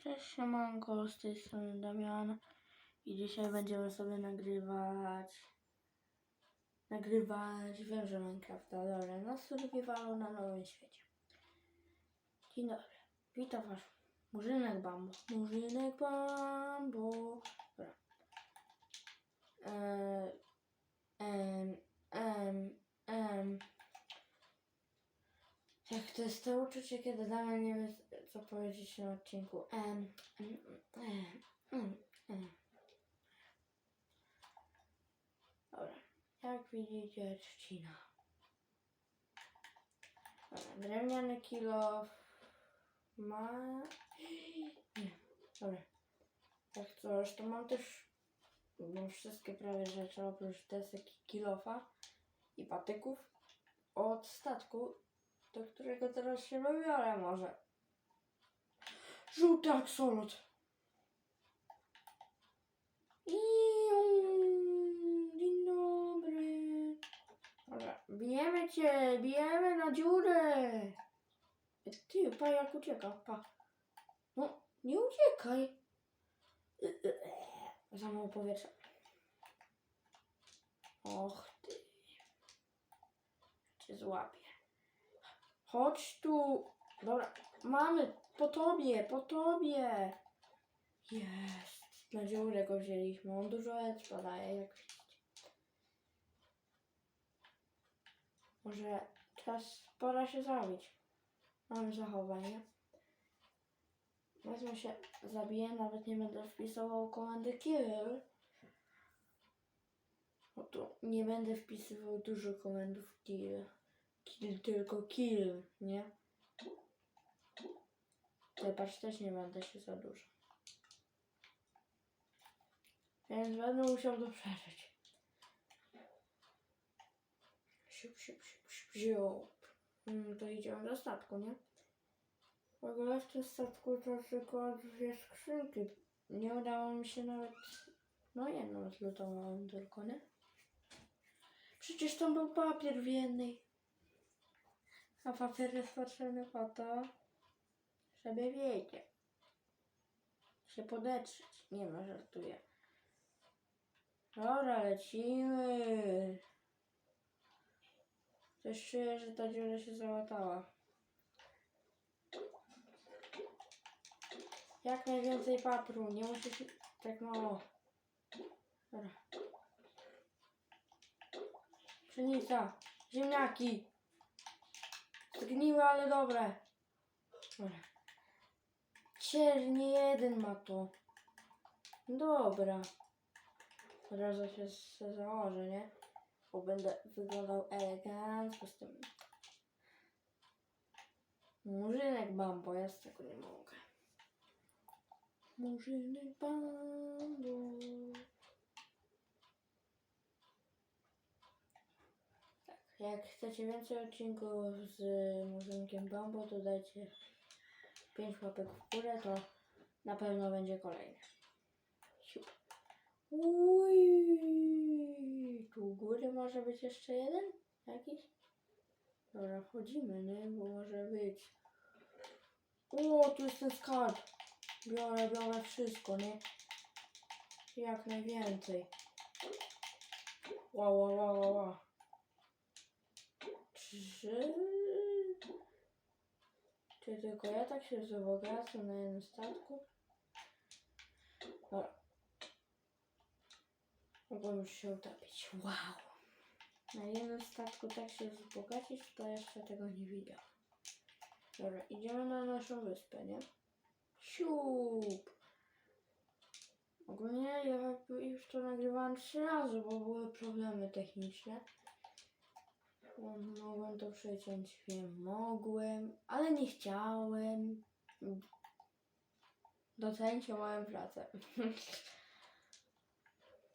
Cześć, siemanko, z tej strony Damian i dzisiaj będziemy sobie nagrywać nagrywać węże Minecrafta, dobra, na survivalu na nowym świecie. Dzień dobry, witam was, Murzynek Bambo, Murzynek Bambo, dobra. Eee, em, em, em. Jak to jest to uczucie, kiedy Damian nie wie, co powiedzieć na odcinku. Em, em, em, em. Dobra, jak widzicie, trzcina. Dobra, drewniany kilo ma... Nie, dobra. Jak coś, to mam też no, wszystkie prawie rzeczy, oprócz desek i kilofa i patyków od statku, do którego teraz się wybiorę może. Żółty aksolot. Iu, Dzień dobry. Dobra, bijemy cię, bijemy na dziurę. Ty, pa jak ucieka, pa. No, nie uciekaj. Za mało powietrza. Och ty. Cię złapię. Chodź tu. Dobra, mamy po tobie, po tobie. Jest. Na dziurę go wzięliśmy. On dużo expa daje, jak widzicie. Może czas, pora się zabić. Mam zachowanie. Wezmę się, zabiję, nawet nie będę wpisywał komendy kill. No to nie będę wpisywał dużo komendów kill. Tylko kill, nie? Zobacz, też nie będę się za dużo. Więc będę musiał to przeżyć. Siup, siup, siup, siup, siup. Mm, to idziemy do statku, nie? W ogóle w tym statku to tylko dwie skrzynki. Nie udało mi się nawet... No jedną zlutowałem tylko, nie? Przecież tam był papier w jednej. A papier jest potrzebny po to, żeby wiecie. Się podetrzeć. Nie no, żartuję. Dobra, lecimy. Coś czuję, że ta dziura się załatała. Jak najwięcej papru, nie musi się tak mało. Dobra. Pszenica, ziemniaki. Zgniłe, ale dobre. Dobra. Jeden ma to. Dobra. Od razu się założę, nie? Bo będę wyglądał elegancko z tym. Murzynek bambo, ja z tego nie mogę. Murzynek bambo. Jak chcecie więcej odcinków z Murzynkiem bambo, to dajcie 5 łapek w górę, to na pewno będzie kolejny. Uj, tu u góry może być jeszcze jeden? Jakiś? Dobra, wchodzimy, nie? Bo może być. O, tu jest ten skarb. Biorę, biorę wszystko, nie? Jak najwięcej. Wow, wow, wow, wow, wow. Czy... Czy tylko ja tak się wzbogacam na jednym statku? Dobra. Mogłem już się utopić. Wow. Na jednym statku tak się wzbogacić, to jeszcze tego nie widziałam. Dobra, idziemy na naszą wyspę, nie? Siup. Ogólnie ja już to nagrywałam trzy razy, bo były problemy techniczne. Mogłem to przeciąć, wiem, mogłem, ale nie chciałem. Docencie moją pracę.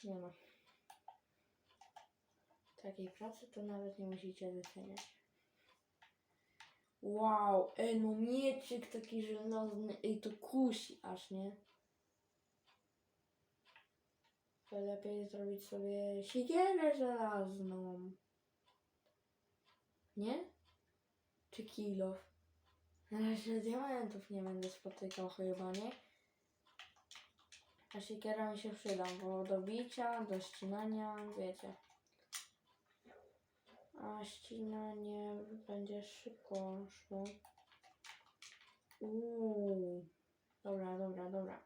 nie no. Takiej pracy to nawet nie musicie doceniać. Wow, ej no mieczyk taki żelazny, ej to kusi aż, nie? To lepiej zrobić sobie siekierę żelazną. Nie? Czy kilof? Na razie diamentów nie będę spotykał chyba, nie? A siekiera mi się przyda, bo do bicia, do ścinania, wiecie. A ścinanie będzie szybko szło. Uuu. Dobra, dobra, dobra.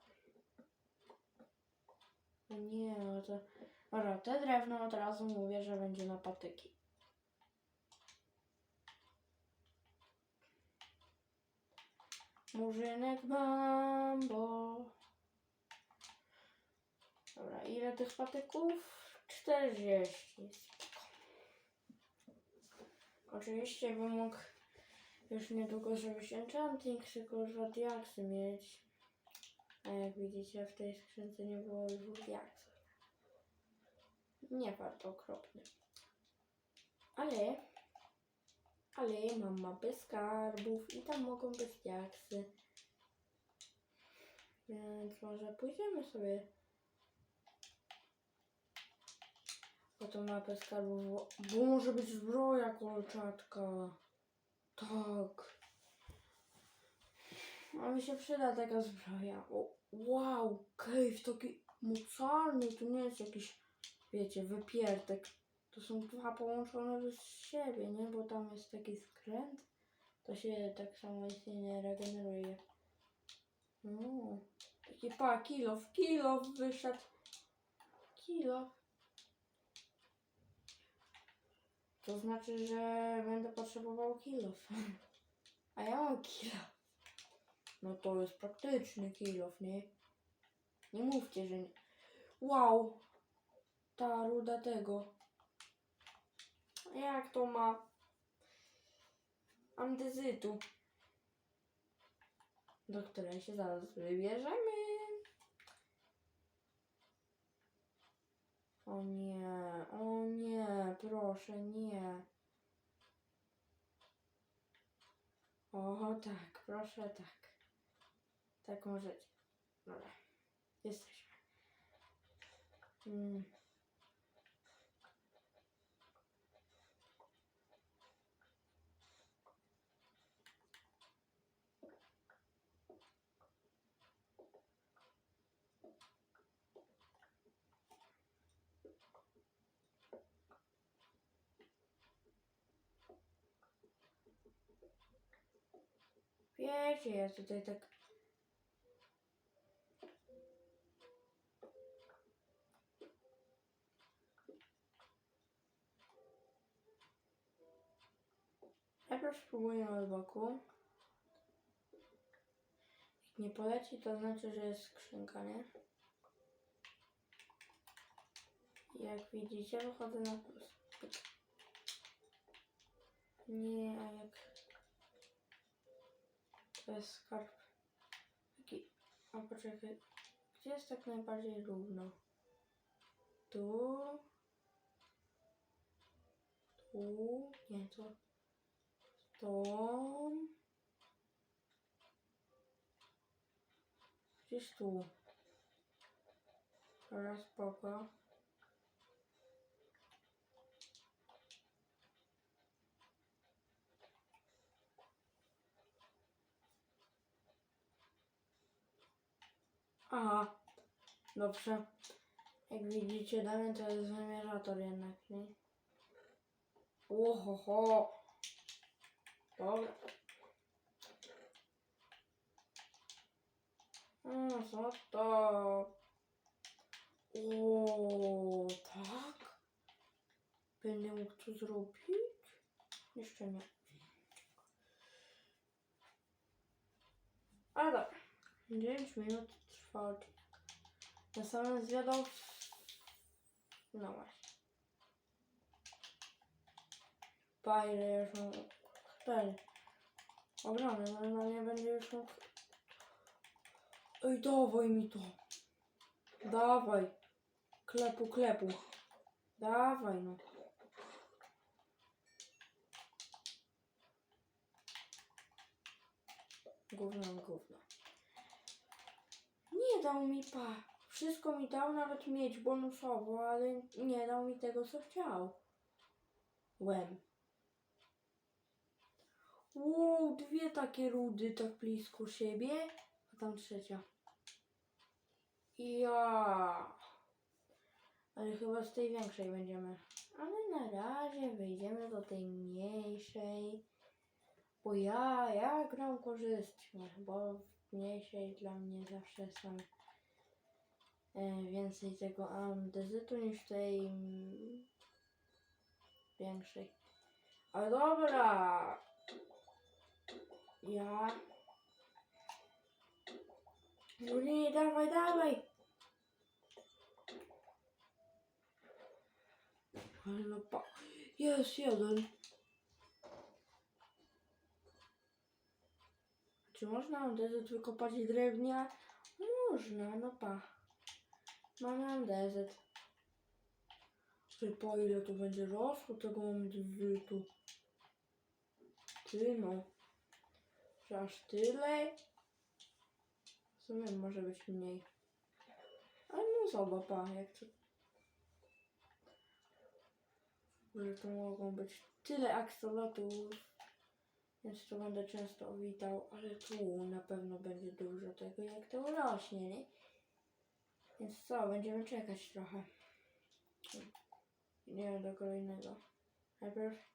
Nie, no to... Dobra, te drewno od razu mówię, że będzie na patyki. Murzynek mam, bo... Dobra, ile tych patyków? 40. Spoko. Oczywiście bym mógł już niedługo zrobić enchanting, tylko dwa diaksy mieć. A jak widzicie w tej skrzynce nie było dwóch diaksów. Nie warto okropny. Ale, ale mam mapę skarbów i tam mogą być diaksy. Więc może pójdziemy sobie po tą mapę skarbów, bo może być zbroja kolczatka. Tak. A mi się przyda taka zbroja. O, wow, cave taki mocarny, to nie jest jakiś, wiecie, wypiertek. To są dwa połączone z siebie, nie? Bo tam jest taki skręt. To się tak samo istnieje regeneruje. No, taki pa, kilof, kilof wyszedł. Kilof. To znaczy, że będę potrzebował kilof. A ja mam kilof. No to jest praktyczny kilof, nie? Nie mówcie, że nie. Wow! Ta ruda tego. Jak to ma? Andezytu. Do której się zaraz wybierzemy. O nie, o nie, proszę, nie. O tak, proszę tak. Tak możecie. Dobra, jesteśmy. Mm. Wiecie, ja tutaj tak Najpierw spróbuję od boku. Jak nie poleci, to znaczy, że jest skrzynka, nie? Jak widzicie, wychodzę na plus. Nie, a jak... To jest skarb. Taki... A poczekaj. Gdzie jest tak najbardziej równo? Tu... Tu... Nie, tu... To... Gdzieś tu. Teraz spoko. Aha, dobrze. Jak widzicie, damy to jest zamierzator jednak, nie? Ohoho. Dobra. No co to? O, tak? Będę mógł to zrobić? Jeszcze nie. Ale dobra. 9 minut odcinek. Na samym zwiadał... No właśnie. Pa, ile już mam... Cztery. Ogromny, normalnie będzie już mógł... Ej, dawaj mi to. Dawaj. Klepu, klepu. Dawaj no. Gówno, gówno. Nie dał mi pa. Wszystko mi dał, nawet mieć bonusowo, ale nie dał mi tego, co chciał. Łem. Uuu, dwie takie rudy tak blisko siebie, a tam trzecia. Ja. Ale chyba z tej większej będziemy. Ale na razie wyjdziemy do tej mniejszej. Bo ja, ja gram korzystnie, bo w mniejszej dla mnie zawsze są e, więcej tego andezytu niż tej mm, większej. Ale dobra. Ja. No nie, dawaj, dawaj. Ale no pa. Jest jeden. Czy można andezyt wykopać z drewnia? Można, no pa. Mamy andezyt. Ty po ile to będzie rosło tego andezytu? Ty no. Że aż tyle? W sumie może być mniej. Ale no zobacz, pa, jak to... Że to mogą być tyle aksolotów. Więc to będę często witał, ale tu na pewno będzie dużo tego, jak to urośnie, nie? Więc co, będziemy czekać trochę. Idziemy do kolejnego. Najpierw...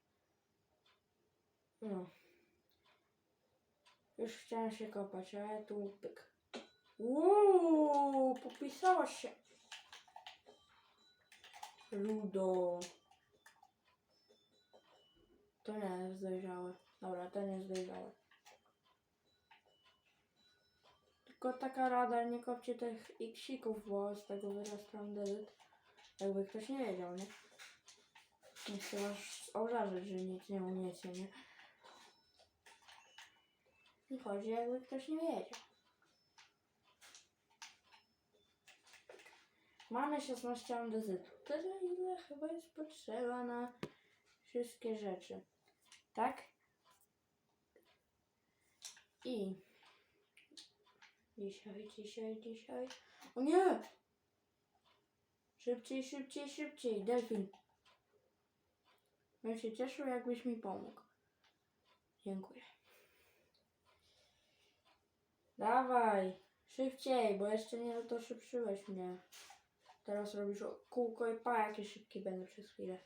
No. Już chciałem się kopać, ale tu pyk. Uuu, popisałaś się. Ludo. To nie jest dojrzałe. Dobra, ten jest dojrzały. Tylko taka rada, nie kopcie tych iksików, bo z tego wyrasta dezyt. Jakby ktoś nie wiedział, nie? Nie was obrażać, że nic nie umiecie, nie? I chodzi, jakby ktoś nie wiedział. Mamy 16 andezytu. Tyle, ile chyba jest potrzeba na wszystkie rzeczy. Tak? I dzisiaj, dzisiaj, dzisiaj. O nie! Szybciej, szybciej, szybciej. Delfin. Bym się cieszył, jakbyś mi pomógł. Dziękuję. Dawaj, szybciej, bo jeszcze nie doszypszyłeś mnie. Teraz robisz kółko i pa, jakie szybki będę przez chwilę.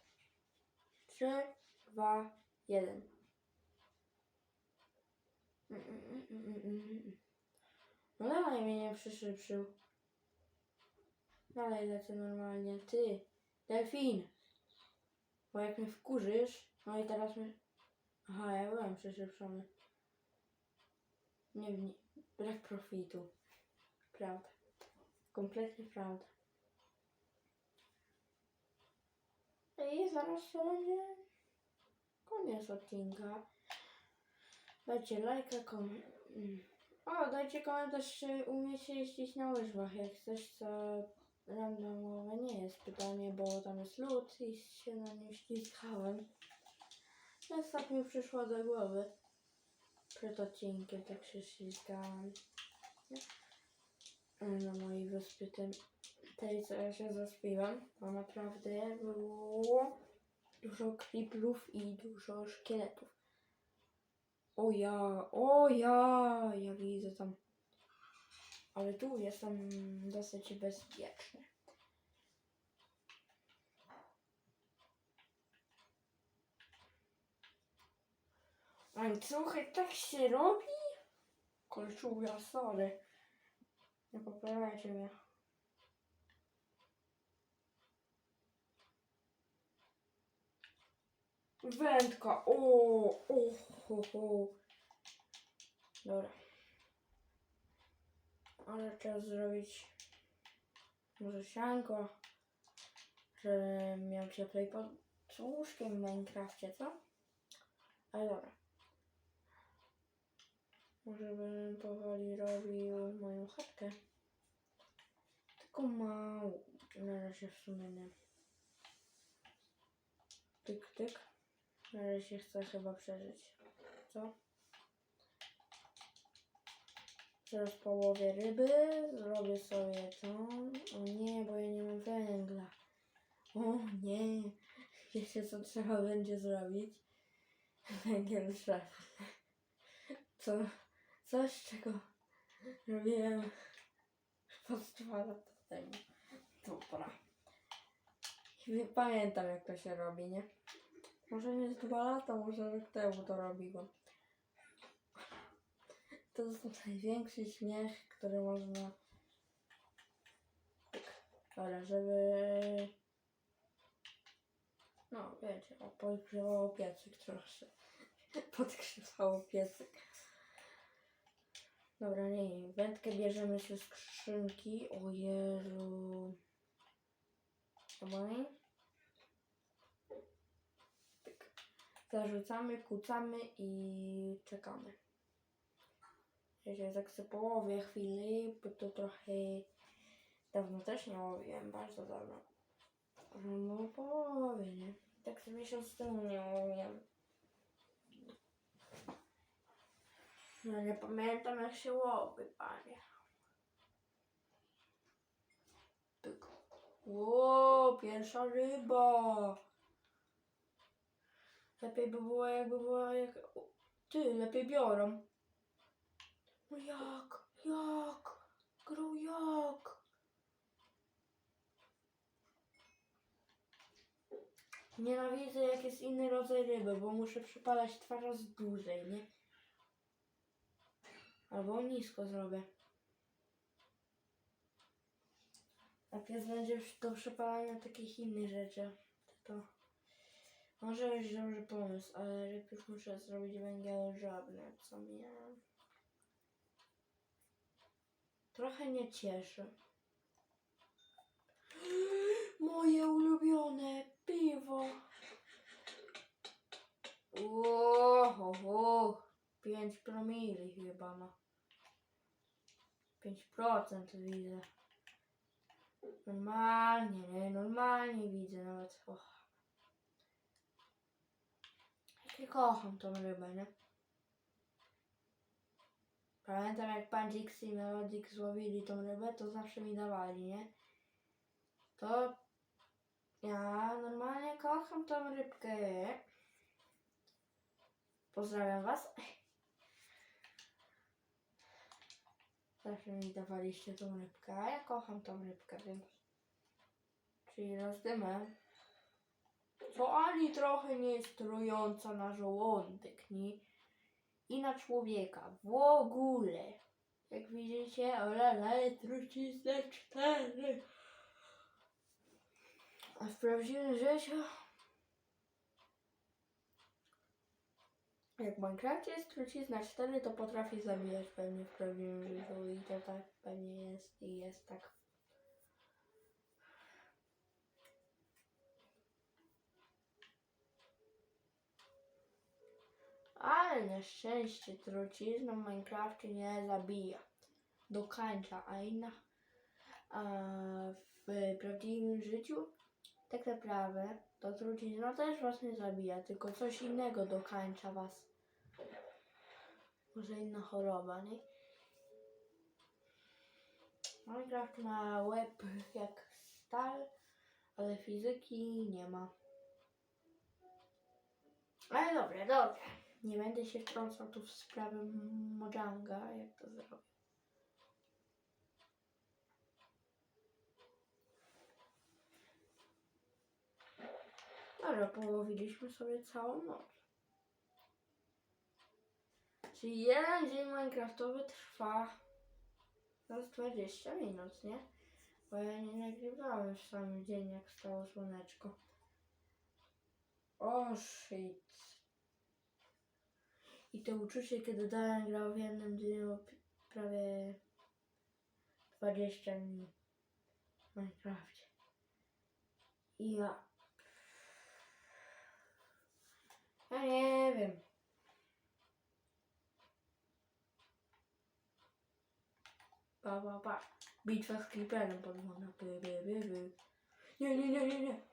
Trzy, dwa, jeden. Mm, mm, mm. No dalej mnie nie przyszypszył. Dalej lecę normalnie. Ty, delfin. Bo jak mnie wkurzysz, no i teraz mnie... Aha, ja byłem przyszypszony. Nie, nie, brak profitu. Prawda. Kompletnie prawda. I zaraz to będzie koniec odcinka. Dajcie lajka, kom... mm. O, dajcie komentarz, czy umiecie jeździć na łyżwach. Jak coś, co randomowe nie jest pytanie, bo tam jest lód i się na nim ślizgałem. Tak mi przyszło do głowy. Przed odcinkiem tak się ślizgałem. Na mojej wyspie tej, co ja się zaspiłem, bo naprawdę było dużo creeplów i dużo szkieletów. O ja, o ja, ja widzę tam. Ale tu jestem dosyć bezpieczny. Łańcuchy, tak się robi? Kolczuga, sorry. Nie poprawiajcie mnie. Wędka, o, o, ho, ho. Dobra. Ale czas zrobić może sianko, że miał cieplej pod łóżkiem w Minecrafcie, co? Ale dobra. Może bym powoli robił moją chatkę. Tylko mało. Na razie w sumie nie. Tyk, tyk. Na razie chcę chyba przeżyć. Co? Zaraz połowię ryby. Zrobię sobie to. O nie, bo ja nie mam węgla. O nie. Wiecie co trzeba będzie zrobić? Węgiel trzeba. Co? Coś, czego robiłem z dwa lata temu. Dobra. Pamiętam jak to się robi, nie? Może nie z dwa lata, może rok temu to robiłem. To jest największy śmiech, który można... Ale żeby... No, wiecie, podgrzewało piecyk troszkę. Podgrzewało piecyk. Dobra, nie, nie. Wędkę bierzemy ze skrzynki. O Jezu. Dobra, nie? Tak. Zarzucamy, kucamy i czekamy. Się tak sobie połowię chwili, bo to trochę dawno też nie łowiłem, bardzo dawno. No połowie, nie? Tak sobie miesiąc temu nie łowiłem. No nie pamiętam jak się łowi, panie. Pyk. Ło, pierwsza ryba. Lepiej by było jakby była jak... Ty, lepiej biorą. No jak? Jak? Gru jak? Nienawidzę jak jest inny rodzaj ryby, bo muszę przypalać dwa dłużej, nie? Albo nisko zrobię. Jak jest będzie do przepalania takich innych rzeczy, może być dobry pomysł, ale najpierw muszę zrobić węgiel żabny, co mnie trochę nie cieszy. Moje ulubione piwo. Oho, 5 promili chyba ma. 5% widzę. Normalnie, nie? Normalnie widzę nawet. Och. Ja kocham tą rybę, nie? Pamiętam jak pan Dix i Melodix złowili tą rybę, to zawsze mi dawali, nie? To ja normalnie kocham tą rybkę. Pozdrawiam was. Zawsze mi dawaliście tą rybkę, a ja kocham tą rybkę, więc... Czyli rozdymę. Co ani trochę nie jest trująca na żołądek, nie? I na człowieka. W ogóle. Jak widzicie, olele, trucizna cztery. A w prawdziwym życiu... Jak w Minecrafcie jest trucizna 4, to potrafi zabijać pewnie w prawdziwym życiu i to tak pewnie jest i jest tak. Ale na szczęście trucizna w Minecrafcie nie zabija. Dokańcza, a inna a w prawdziwym życiu tak naprawdę to trucizna też was nie zabija, tylko coś innego dokańcza was. Może inna choroba, nie? Minecraft ma łeb jak stal, ale fizyki nie ma. Ale dobra, dobra. Nie będę się wtrącał tu w sprawę Mojanga, jak to zrobię. Dobra, połowiliśmy sobie całą noc. Czyli jeden dzień Minecraftowy trwa z 20 minut, nie? Bo ja nie nagrywałem w sam dzień, jak stało słoneczko. O shit. I to uczucie, kiedy Daniel grał w jednym dniu prawie 20 minut w Minecrafcie. I ja. Ja nie wiem. Pa, pa, pa. Bitwa z creeperem podwodna. Nie, nie, nie, nie, nie.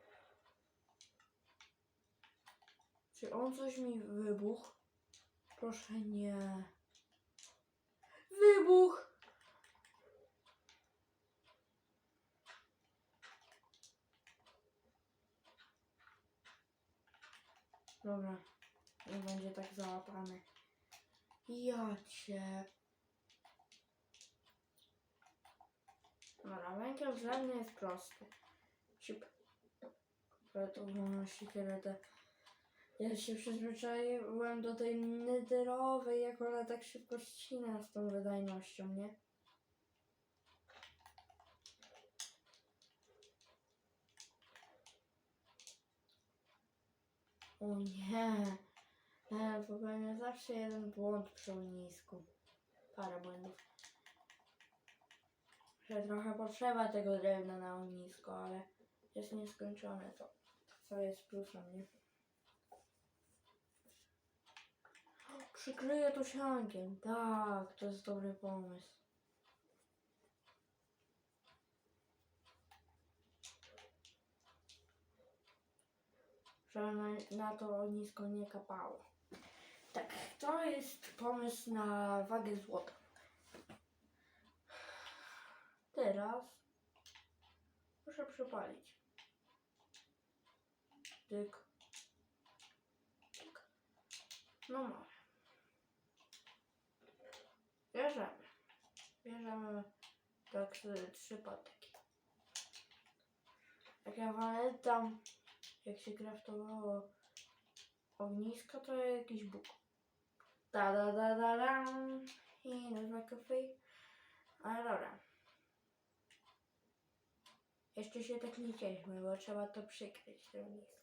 Czy on coś mi wybuchł? Proszę nie. Wybuch! Dobra, nie będzie tak załapane. Ja cię. Dobra, węgiel drzewny jest prosty. Siup. Ale to wolności te. Ja się przyzwyczaiłem do tej nederowej, jak ona tak szybko ścina z tą wydajnością, nie? O nie. Ja popełniam zawsze jeden błąd przy ognisku. Parę błędów. Że trochę potrzeba tego drewna na ognisko, ale jest nieskończone to. Co jest plusem, nie? Przykryję to siankiem. Tak, to jest dobry pomysł. Żeby na, na to ognisko nie kapało. Tak, to jest pomysł na wagę złota. Teraz muszę przypalić. Tyk. Tyk. No mamy. Bierzemy. Bierzemy tak trzy patyki. Jak ja pamiętam, jak się kraftowało ognisko, to jakiś bóg. Da da da da dam. I nazwa kafe. Ale dobra. Jeszcze się tak nie cieszmy, bo trzeba to przykryć, to ognisko.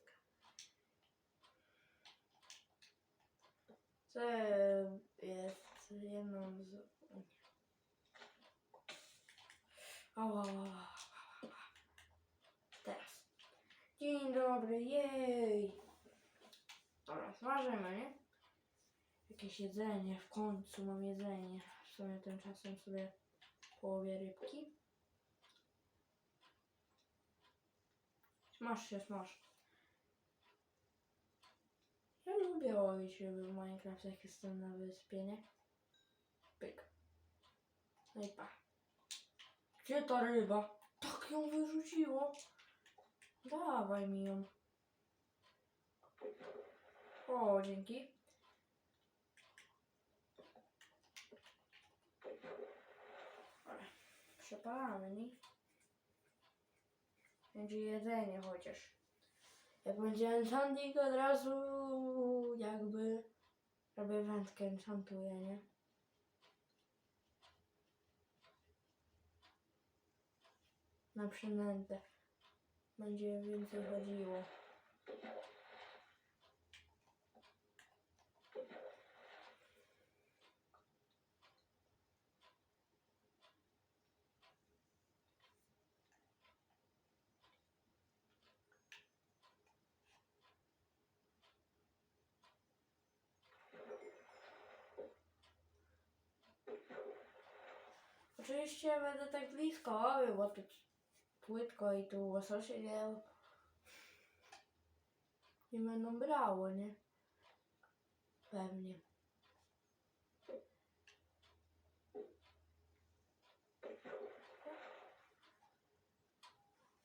Jest jedną z... Ała. Teraz. Dzień dobry, jej! Dobra, smażymy, nie? Jakieś jedzenie, w końcu mam jedzenie. W sumie tymczasem sobie połowię rybki. Smaż się, smaż. Ja lubię łowić ryby w Minecraft, jak jestem na wyspie, nie? Pyk. No i pa. Gdzie ta ryba? Tak ją wyrzuciło. Dawaj mi ją. O, dzięki. Przepalamy, nie? Będzie jedzenie chociaż. Jak będzie enchanting od razu jakby robię wędkę enchantuję, nie? Na przynętę. Będzie więcej chodziło. Oczywiście będę tak blisko łowił, bo tu płytko i tu łososie nie, nie będą brało, nie? Pewnie.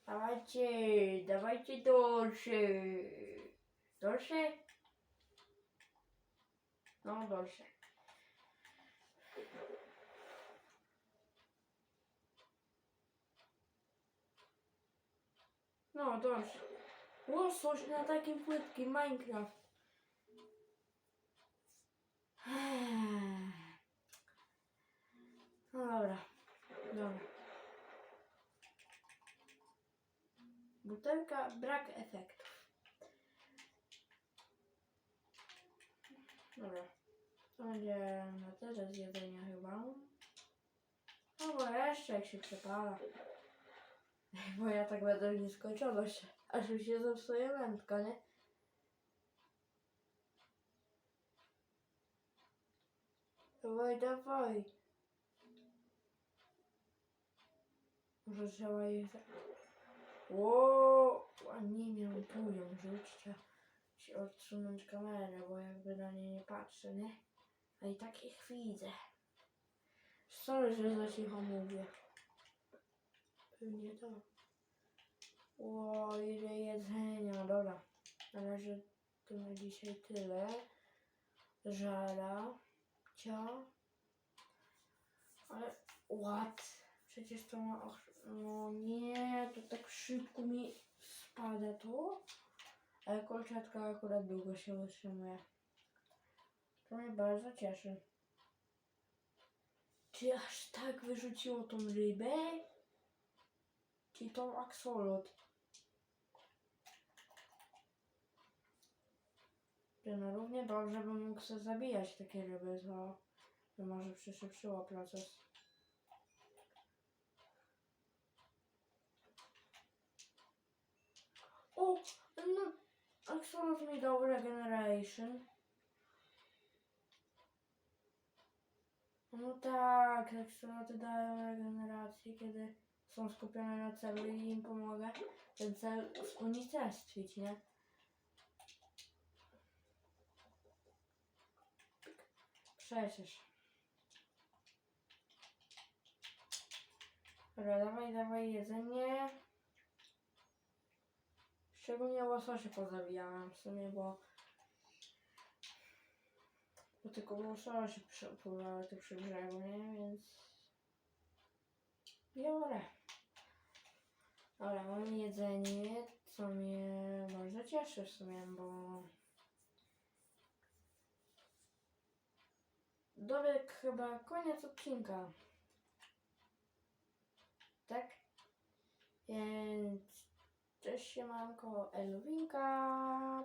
Dawajcie, dawajcie dorsze. Dorsze? No, dorsze. No, dorsze. Łosoś na takim płytkim Minecraft. No dobra, dobra. Butelka, brak efektów. Dobra. To będzie na tyle z jedzenia chyba. No bo jeszcze jak się przepala. Bo ja tak będę w nieskończoność. Aż mi się zepsuje wędka, nie? Dawaj, dawaj. Może trzeba ich... Ło, a nie miałem tu ją rzućcie. Się odsunąć kamerę, bo jakby na nie nie patrzę, nie? A i tak ich widzę. Sorry, że za cicho mówię. Pewnie to. Ło, ile jedzenia, dobra. Na razie to na dzisiaj tyle. Żara, cia. Ale, what? Przecież to ma... No nie, to tak szybko mi spada to. Ale kolczatka akurat długo się utrzymuje. To mnie bardzo cieszy. Czy aż tak wyrzuciło tą rybę? Czy tą aksolot? Że no równie dobrze bym mógł sobie zabijać takie ryby, to by może przyszybszyło proces. O, no, Axolot mi dał regeneration. No tak, Axoloty dają regenerację, kiedy są skupione na celu i im pomogę ten cel unicestwić, nie? Przecież. Dobra, dawaj, dawaj jedzenie. Szczególnie łososie pozabijałem w sumie, bo... Bo tylko łososie pływały tu przy brzegu, nie? Więc... Biorę. Dobra, mamy jedzenie, co mnie bardzo cieszy w sumie, bo... Dorek chyba koniec odcinka. Tak? Więc cześć siemanko, Elwinka.